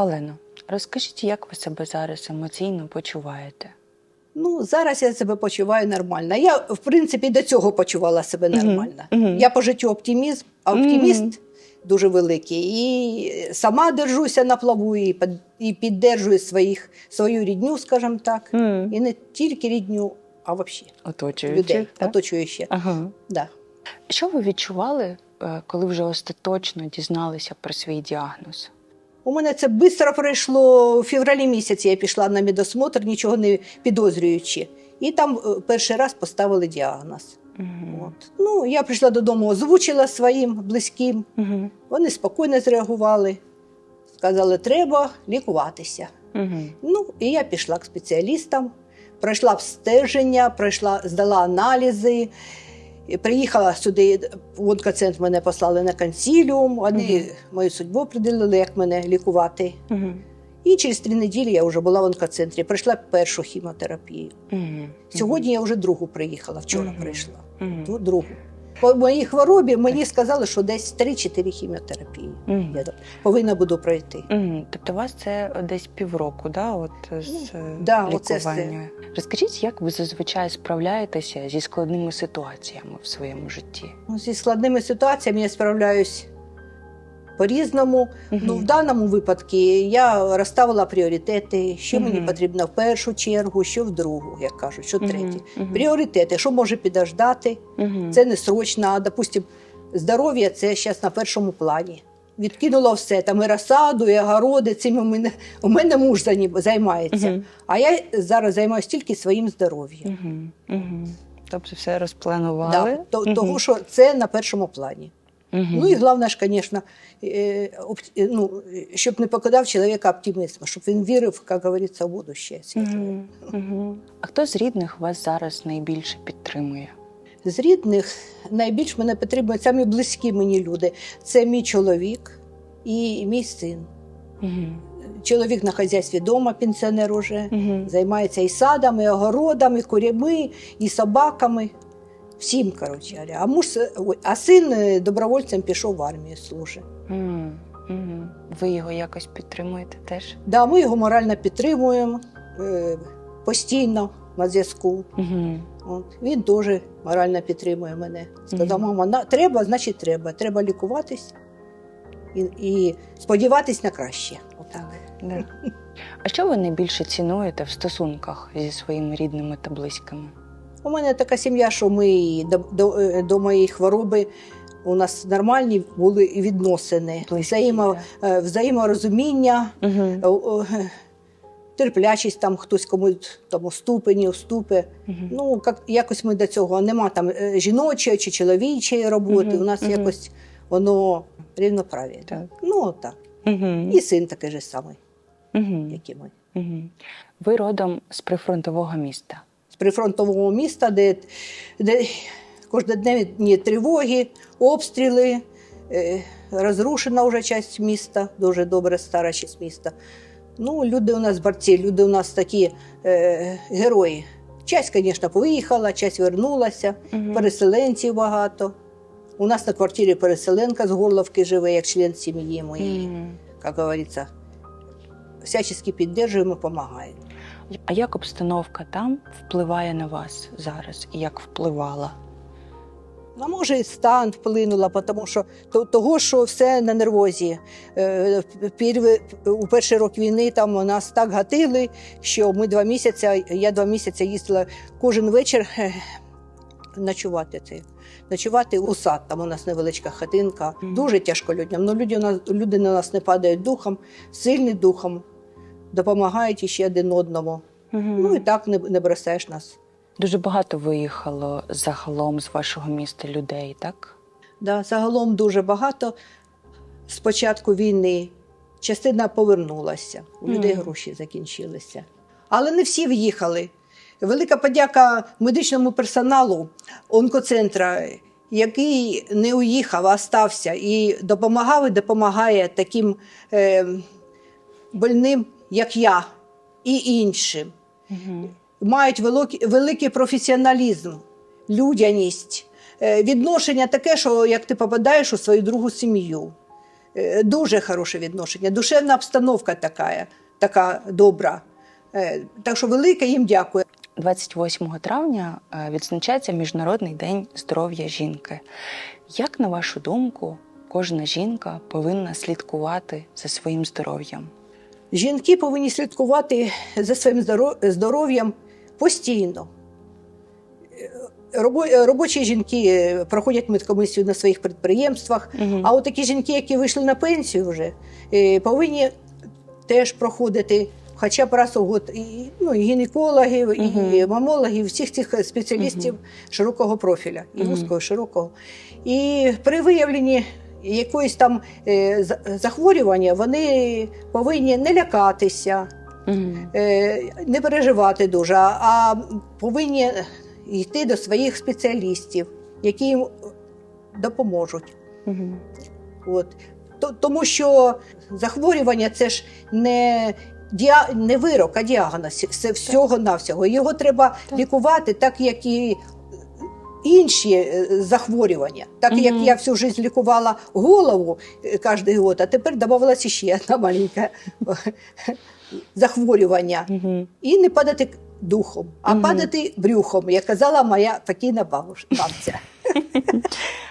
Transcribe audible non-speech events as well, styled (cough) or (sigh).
Олено, розкажіть, як ви себе зараз емоційно почуваєте? Ну, зараз я себе почуваю нормально. Я, в принципі, до цього почувала себе нормально. мгм. Я по життю оптимізм, а оптиміст Мгм. дуже великий. І сама держуся на плаву, і, під- і піддержую своїх, свою рідню, скажімо так. Мгм. І не тільки рідню, а взагалі Оточуючих, оточуючих. Ага. Да. Що ви відчували, е, коли вже остаточно дізналися про свій діагноз? У мене це швидко пройшло. У февралі місяці я пішла на медосмотр, нічого не підозрюючи. І там е, перший раз поставили діагноз. Угу. От. Ну, я прийшла додому, озвучила своїм близьким. Угу. Вони спокійно зреагували. Сказали, треба лікуватися. Угу. Ну, і я пішла к спеціалістам, пройшла обстеження, пройшла, здала аналізи. Приїхала сюди, в онкоцентр мене послали на консіліум, вони Мгм. мою судьбу приділили, як мене лікувати. Угу. І через три неділі я вже була в онкоцентрі, пройшла першу хіміотерапію. Угу. Сьогодні я вже другу приїхала, вчора Мгм. прийшла. Ту другу. По моїй хворобі мені сказали, що десь 3-4 хіміотерапії. Угу. Я повинна буду пройти. Угу. Тобто у вас це десь півроку, да? От з е, да, оце все. Розкажіть, як ви зазвичай справляєтеся зі складними ситуаціями в своєму житті? Ну, Зі складними ситуаціями я справляюсь по-різному. Мгм. Ну, в даному випадку я розставила пріоритети, що мені потрібно в першу чергу, що в другу, як кажуть, що третє. Мгм. Пріоритети, що може підождати, Мгм. це не срочно, а, допустим, здоров'я це зараз на першому плані. Відкинула все, там і розсаду, і огороди, цим у мене, у мене муж займається. Мгм. А я зараз займаюся тільки своїм здоров'ям. Мгм. Мгм. Тобто все розпланували? Да, то, Мгм. Того, що це на першому плані. Мгм. Ну і головне ж, звісно, оп- е, ну, щоб не покидав чоловіка оптимізм, щоб він вірив, як говориться, в будущее. світле. Мгм. А хто з рідних вас зараз найбільше підтримує? З рідних найбільш мене підтримують самі близькі мені люди. Це мій чоловік і мій син. Мгм. Чоловік на хазяйстві вдома, пенсіонер уже, Мгм. займається і садами, і огородами, і курями, і собаками. Всім, коротше. А, муж, а син е, добровольцем пішов в армію служить. Мгм. Мгм. Ви його якось підтримуєте теж? Да, ми його морально підтримуємо е, постійно на зв'язку. Угу. От. Він теж морально підтримує мене. Сказав, мама, треба, значить треба. Треба лікуватись і, і сподіватись на краще. Отак. Да. А що ви найбільше цінуєте в стосунках зі своїми рідними та близькими? У мене така сім'я, що ми до, до, е, до моєї хвороби у нас нормальні були відносини, взаємо, е, взаєморозуміння. Угу. Терплячість там хтось комусь там уступи, не уступи. Угу. Ну, як, якось ми до цього нема там жіночої чи чоловічої роботи. Мгм, У нас мгм. якось воно рівноправ'я. Так. Ну так. Угу. І син такий же самий, Угу. як і ми. Угу. Ви родом з прифронтового міста. Прифронтового міста, де, де кожноденні тривоги, обстріли, е, розрушена вже частина міста, дуже добре стара частина міста. Ну, люди у нас борці, люди у нас такі е, герої. Часть, звісно, поїхала, часть вернулася. Мгм. переселенців багато. У нас на квартирі переселенка з Горловки живе, як член сім'ї моєї. Як говориться, всячески підтримуємо, допомагаємо. А як обстановка там впливає на вас зараз і як впливала? Ну, може, і стан вплинула, тому що то- того, що все на нервозі. Е, У перший рік війни там нас так гатили, що ми два місяці, я два місяці їздила кожен вечір е, ночувати це. Ночувати у сад, там у нас невеличка хатинка. Дуже тяжко людям. Ну, люди, нас, люди на нас не падають духом, сильні духом, допомагають іще один одному. Ну і так не, не бросаєш нас. Дуже багато виїхало загалом з вашого міста людей, так? Да, загалом дуже багато. З початку війни частина повернулася, у людей Мгм. гроші закінчилися. Але не всі в'їхали. Велика подяка медичному персоналу онкоцентра, який не уїхав, а стався і допомагав і допомагає таким е, больним, як я, і іншим Угу. мають великий, великий професіоналізм, людяність, е, відношення таке, що як ти попадаєш у свою другу сім'ю. Е, Дуже хороше відношення, душевна обстановка така, така добра. Е, Так що велике їм дякую. 28 травня відзначається Міжнародний день здоров'я жінки. Як на вашу думку, кожна жінка повинна слідкувати за своїм здоров'ям? Жінки повинні слідкувати за своїм здоров'ям постійно. Робо- Робочі жінки е, проходять медкомісію на своїх підприємствах, Мгм. а от такі жінки, які вийшли на пенсію вже, е, повинні теж проходити хоча б раз у год і, ну, і гінекологів, і мамологів, всіх цих спеціалістів широкого профіля, і вузького, і широкого. І при виявленні якоїсь там е, захворювання вони повинні не лякатися, е, не переживати дуже, а- повинні йти до своїх спеціалістів, які їм допоможуть. От. Тому що захворювання це ж не, діа... не вирок, а діагноз. Це всього-навсього. Його треба Так. лікувати так, як і інші е, захворювання. Так як я всю життя лікувала голову е, кожен год, а тепер додавалася ще одна маленька (laughs) захворювання. І не падати духом, а падати брюхом, як казала моя покійна бабця. (laughs)